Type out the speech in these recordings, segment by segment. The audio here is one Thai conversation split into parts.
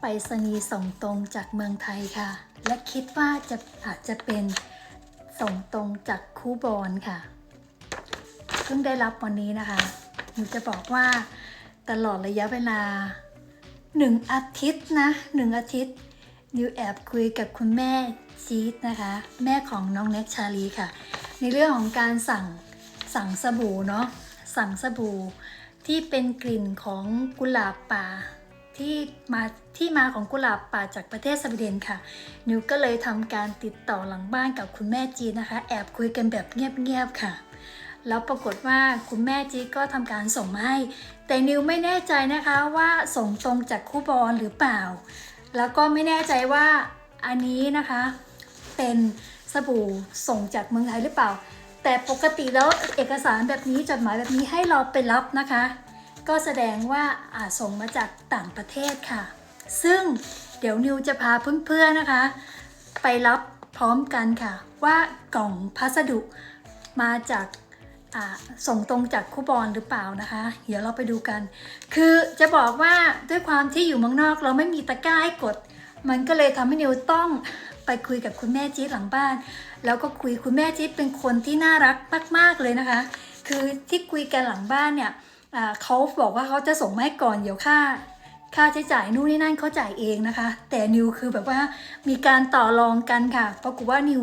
ไปรษณีย์ส่งตรงจากเมืองไทยค่ะ และคิดว่าจะอาจจะเป็นส่งตรงจากคูบอนค่ะ เพิ่งได้รับวันนี้นะคะหนูจะบอกว่าตลอดระยะเวลาหนึ่งอาทิตย์นะหนึ่งอาทิตย์นิวแอบคุยกับคุณแม่จี๊ดนะคะ แม่ของน้องเน็กชาลีค่ะ ในเรื่องของการสั่งสั่งสบู่เนาะสั่งสบู่ที่เป็นกลิ่นของกุหลาบป่า ที่มาที่มาของกุหลาบป่าจากประเทศสวีเดนค่ะ นิวก็เลยทำการติดต่อหลังบ้านกับคุณแม่จีนนะคะ แอบคุยกันแบบเงียบๆค่ะ แล้วปรากฏว่าคุณแม่จีก็ทำการส่งมาให้ แต่นิวไม่แน่ใจนะคะว่าส่งตรงจากคู่บอลหรือเปล่า แล้วก็ไม่แน่ใจว่าอันนี้นะคะ เป็นสบู่ส่งจากเมืองไทยหรือเปล่า แต่ปกติแล้วเอกสารแบบนี้จดหมายแบบนี้ให้เราไปรับนะคะ ก็แสดงว่าอาจส่งมาจากต่างประเทศค่ะ ซึ่งเดี๋ยวนิวจะพาเพื่อนๆนะคะ ไปรับพร้อมกันค่ะ ว่ากล่องพัสดุมาจากาส่งตรงจากคูบอนหรือเปล่านะคะ เดี๋ยวเราไปดูกัน คือจะบอกว่าด้วยความที่อยู่เมืองนอกเราไม่มีตะกร้าให้กด มันก็เลยทำให้นิวต้องไปคุยกับคุณแม่จี๊ดหลังบ้าน แล้วก็คุยคุณแม่จี๊ดเป็นคนที่น่ารักมาก ๆเลยนะคะ คือที่คุยกันหลังบ้านเนี่ย เขาบอกว่าเขาจะส่งมาให้ก่อนเดี๋ยวค่าค่าใช้จ่ายนู่นนี่นั่นเขาจ่ายเองนะคะ แต่นิวคือแบบว่ามีการต่อรองกันค่ะปรากฏว่านิว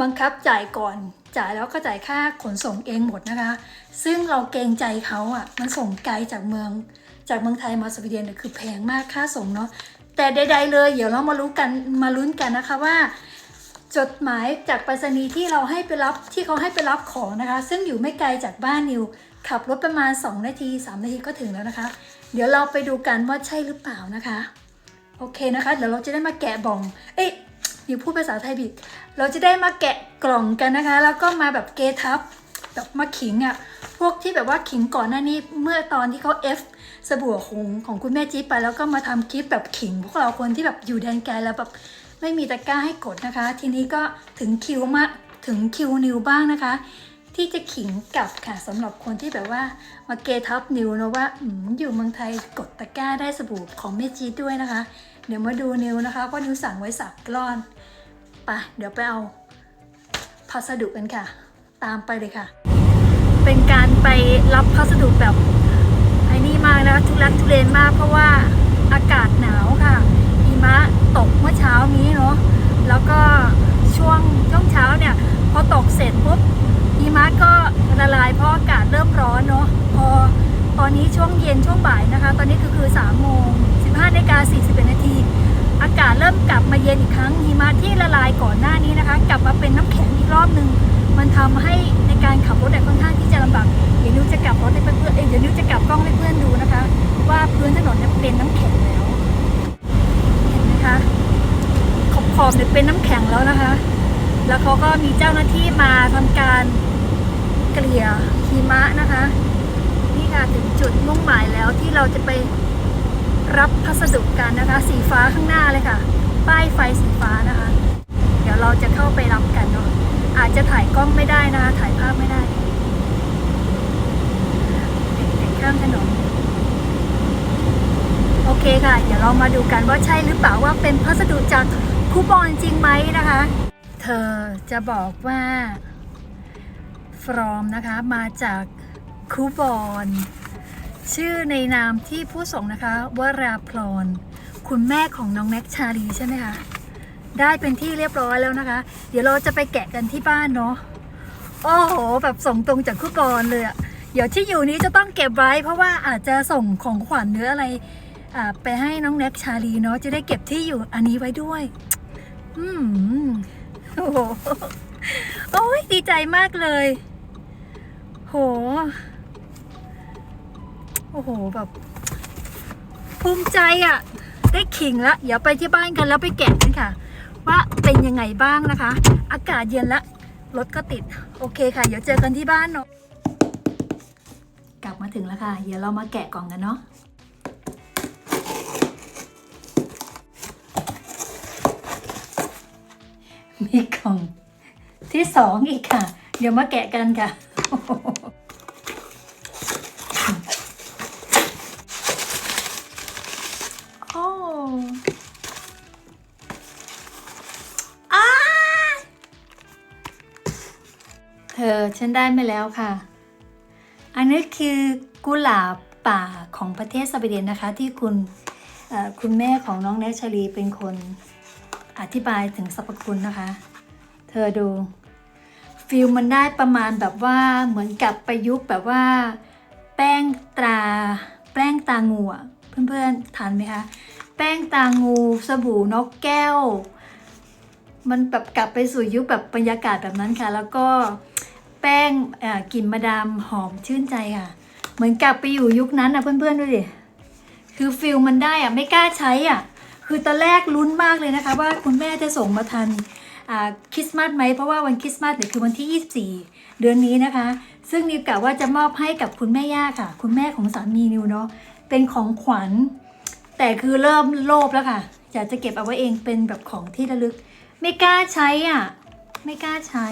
บังคับจ่ายก่อนจ่ายแล้วก็จ่ายค่าขนส่งเองหมดนะคะ ซึ่งเราเกรงใจเขาอะมันส่งไกลจากเมือง จากเมืองไทยมาสวีเดนเนี่ยคือแพงมากค่าส่งเนาะแต่ใด ๆ เลย เดี๋ยวเรามารู้กันมาลุ้นกันนะคะว่า จดหมายจากไปรษณีย์ที่เราให้ไปรับที่เขาให้ไปรับของนะคะ ซึ่งอยู่ไม่ไกลจากบ้านนิว ขับรถประมาณ 2 นาที 3 นาทีก็ถึงแล้วนะคะ เดี๋ยวเราไปดูกันว่าใช่หรือเปล่านะคะ โอเคนะคะ เดี๋ยวเราจะได้มาแกะบ่อง เอ๊ะนิวพูดภาษาไทยผิดเราจะได้มาแกะกล่องกันนะคะ แล้วก็มาแบบเกทับแบบมาขิงอะ่ะพวกที่แบบว่าขิงก่อนหน้านี้เมื่อตอนที่เขา F สบู่ของของคุณแม่จี๊ดไปแล้วก็มาทำคลิปแบบขิง พวกเราคนที่แบบอยู่แดนไกลแล้วแบบ ไม่มีตะกร้าให้กดนะคะ ทีนี้ก็ถึงคิวมาถึงคิวนิวบ้างนะคะ ที่จะขิงกลับค่ะสำหรับคนที่แบบว่ามาเกทับนิวนะว่าออยู่เมืองไทยกดตะกร้าได้สบู่ของแม่จีด้วยนะคะ เดี๋ยวมาดูนิวนะคะว่านิวสั่งไว้สักรอนไปเดี๋ยวไปเอาพัสดุกันค่ะ ตามไปเลยค่ะ เป็นการไปรับพัสดุแบบไอ้นี่มากนะทุลักทุเลนมากเพราะว่าอากาศหนาว ตกเมื่อเช้านี้เนาะแล้วก็ช่วงช่วงเช้าเนี่ย พอตกเสร็จปุ๊บหิมะก็ละลายเพราะอากาศเริ่มร้อนเนาะพอตอนนี้ช่วงเย็นช่วงบ่ายนะคะ ตอนนี้ก็คือ3โมง15นาฬิกา41นาทีอากาศเริ่มกลับมาเย็นอีกครั้งหิมะที่ละลายก่อนหน้านี้นะคะ กลับมาเป็นน้ำแข็งอีกรอบหนึ่งมันทำให้ในการขับรถเนี่ค่อนข้างที่จะลำบากเดี๋ยวนิวจะกลับรถให้เพื่อนๆเดี๋ยวนิวจะกลับกล้องให้เพื่อนดูนะคะ ว่าพื้นถนนเนี่ยเป็นน้ำแข็งแล้ว นไหมคะขอบขอบเนี่ยเป็นน้ำแข็งแล้วนะคะ แล้วเขาก็มีเจ้าหน้าที่มาทำการเกลี่ยหิมะนะคะ นี่ค่ะถึงจุดมุ่งหมายแล้วที่เราจะไปรับพัสดุกันนะคะ สีฟ้าข้างหน้าเลยค่ะ ป้ายไฟสีฟ้านะคะ เดี๋ยวเราจะเข้าไปรับกันเนาะอาจจะถ่ายกล้องไม่ได้นะคะ ถ่ายภาพไม่ได้เด็กๆข้ามถนน โอเคค่ะ เดี๋ยวเรามาดูกันว่าใช่หรือเปล่าว่าเป็นพัสดุจากคูปองจริงไหมนะคะ เธอจะบอกว่าฟรอมนะคะมาจากคูปองชื่อในนามที่ผู้ส่งนะคะวราพรคุณแม่ของน้องแน็กชาลีใช่ไหมคะได้เป็นที่เรียบร้อยแล้วนะคะ เดี๋ยวเราจะไปแกะกันที่บ้านเนาะโอ้โหแบบส่งตรงจากคู่กรเลยอะเดี๋ยวที่อยู่นี้จะต้องเก็บไว้ เพราะว่าอาจจะส่งของขวัญหรืออะไร ไปให้น้องแน็กชาลีเนาะจะได้เก็บที่อยู่อันนี้ไว้ด้วย อืมโอ้โหโอ้ยดีใจมากเลย โห โอ้โหแบบ ภูมิใจอะ่ะ ได้ขิงแล้วเดี๋ยวไปที่บ้านกันแล้วไปแกะกันค่ะ ว่าเป็นยังไงบ้างนะคะ อากาศเย็นละรถก็ติด โอเคค่ะ เดี๋ยวเจอกันที่บ้านเนาะกลับมาถึงแล้วค่ะ เดี๋ยวเรามาแกะกล่องกันเนาะ ที่สองอีกค่ะ เดี๋ยวมาแกะกันค่ะ โอ้อาเธอฉันได้ไปแล้วค่ะ อันนี้คือกุหลาบป่าของประเทศสวีเดนนะคะ ที่คุณคุณแม่ของน้องแนชลีเป็นคนอธิบายถึงสรรพคุณนะคะ เธอดู ฟิลมันได้ประมาณแบบว่าเหมือนกับประยุกต์แบบว่า แป้งตรา แป้งตางูอะเพื่อนๆทานไหมคะ แป้งตางู สบู่นกแก้ว มันแบบกลับไปสู่ยุคแบบบรรยากาศแบบนั้นค่ะ แล้วก็แป้งกลิ่นมาดามหอมชื่นใจค่ะ เหมือนกลับไปอยู่ยุคนั้นนะเพื่อนๆดูดิคือฟิลมันได้อะไม่กล้าใช้อะ คือตอนแรกลุ้นมากเลยนะคะ ว่าคุณแม่จะส่งมาทัน คริสต์มาสไหมเพราะว่าวันคริสต์มาสเนี่ยคือวันที่ 24 เดือนนี้นะคะ ซึ่งนิวกะว่าจะมอบให้กับคุณแม่ย่าค่ะ คุณแม่ของสามีนิวเนาะเป็นของขวัญ แต่คือเริ่มโลภแล้วค่ะอยากจะเก็บเอาไว้เองเป็นแบบของที่ระลึก ไม่กล้าใช้อะไม่กล้าใช้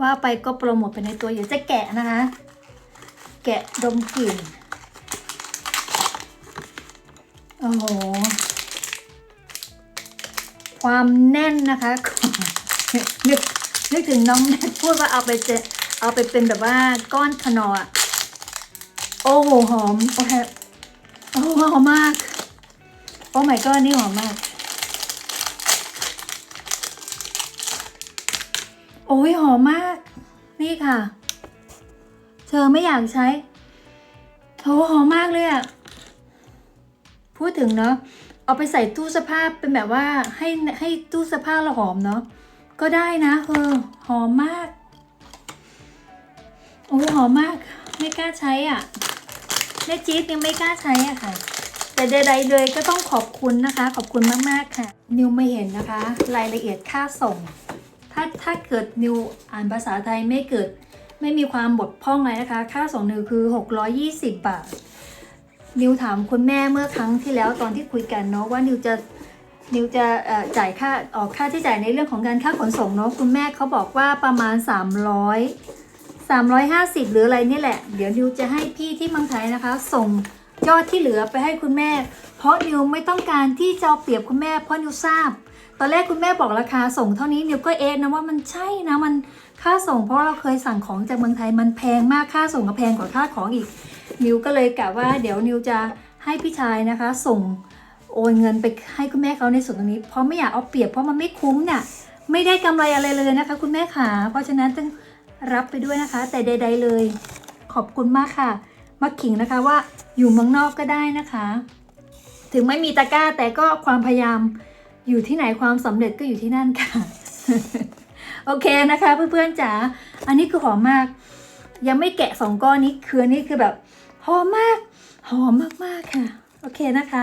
ว่าไปก็โปรโมทไปในตัวอยู่จะแกะนะคะ แกะดมกลิ่นโอ้โหความแน่นนะคะ นึกนึกถึงน้องแนทพูดว่าเอาไปเจเอาไปเป็นแบบว่าก้อนขนอะโอ้โหหอมโอเคโอ้หอมมาก โอ้ my god นี่หอมมาก โอ้ยหอมมาก นี่ค่ะ เธอไม่อยากใช้โหหอมมากเลยอะพูดถึงเนาะเอาไปใส่ตู้เสื้อผ้าเป็นแบบว่าให้ให้ตู้เสื้อผ้าเราหอมเนาะ ก็ได้นะเออหอมมาก โอ้ยหอมมาก ไม่กล้าใช้อะแม่จี๊ดยังไม่กล้าใช้อะค่ะ แต่ใดๆเลยก็ต้องขอบคุณนะคะ ขอบคุณมากๆค่ะ นิวไม่เห็นนะคะ รายละเอียดค่าส่ง ถ้าถ้าเกิดนิวอ่านภาษาไทยไม่เกิดไม่มีความบกพร่องอะไรนะคะ ค่าส่งนิวคือ 620 บาท นิวถามคุณแม่เมื่อครั้งที่แล้วตอนที่คุยกันเนาะว่านิวจะ นิวจะจ่ายค่าออกค่าที่จ่ายในเรื่องของการค่าขนส่งเนาะคุณแม่เขาบอกว่าประมาณ 300 350 หรืออะไรนี่แหละ เดี๋ยวนิวจะให้พี่ที่เมืองไทยนะคะ ส่งยอดที่เหลือไปให้คุณแม่ เพราะนิวไม่ต้องการที่จะเปรียบคุณแม่เพราะนิวทราบ ตอนแรกคุณแม่บอกราคาส่งเท่านี้นิวก็เอะนะว่ามันใช่นะมันค่าส่งเพราะเราเคยสั่งของจากเมืองไทยมันแพงมากค่าส่งก็แพงกว่าค่าของอีก นิวก็เลยกะว่าเดี๋ยวนิวจะให้พี่ชายนะคะ ส่ง นเงินไปให้คุณแม่เขาในส่วนตรงนี้ เพราะไม่อยากเอาเปรียบเพราะมันไม่คุ้มเนี่ย ไม่ได้กำไรอะไรเลยนะคะ คุณแม่ขาเพราะฉะนั้นต้องรับไปด้วยนะคะ แต่ใด ๆเลย ขอบคุณมากค่ะ มาขิงนะคะว่าอยู่เมืองนอกก็ได้นะคะ ถึงไม่มีตะกร้าแต่ก็ความพยายามอยู่ที่ไหนความสำเร็จก็อยู่ที่นั่นค่ะ โอเคนะคะเพื่อนๆจ๋าอันนี้คือหอมมาก ยังไม่แกะสองก้อนนี้คืออันนี้คือแบบหอมมากหอมมากๆค่ะ โอเคนะคะ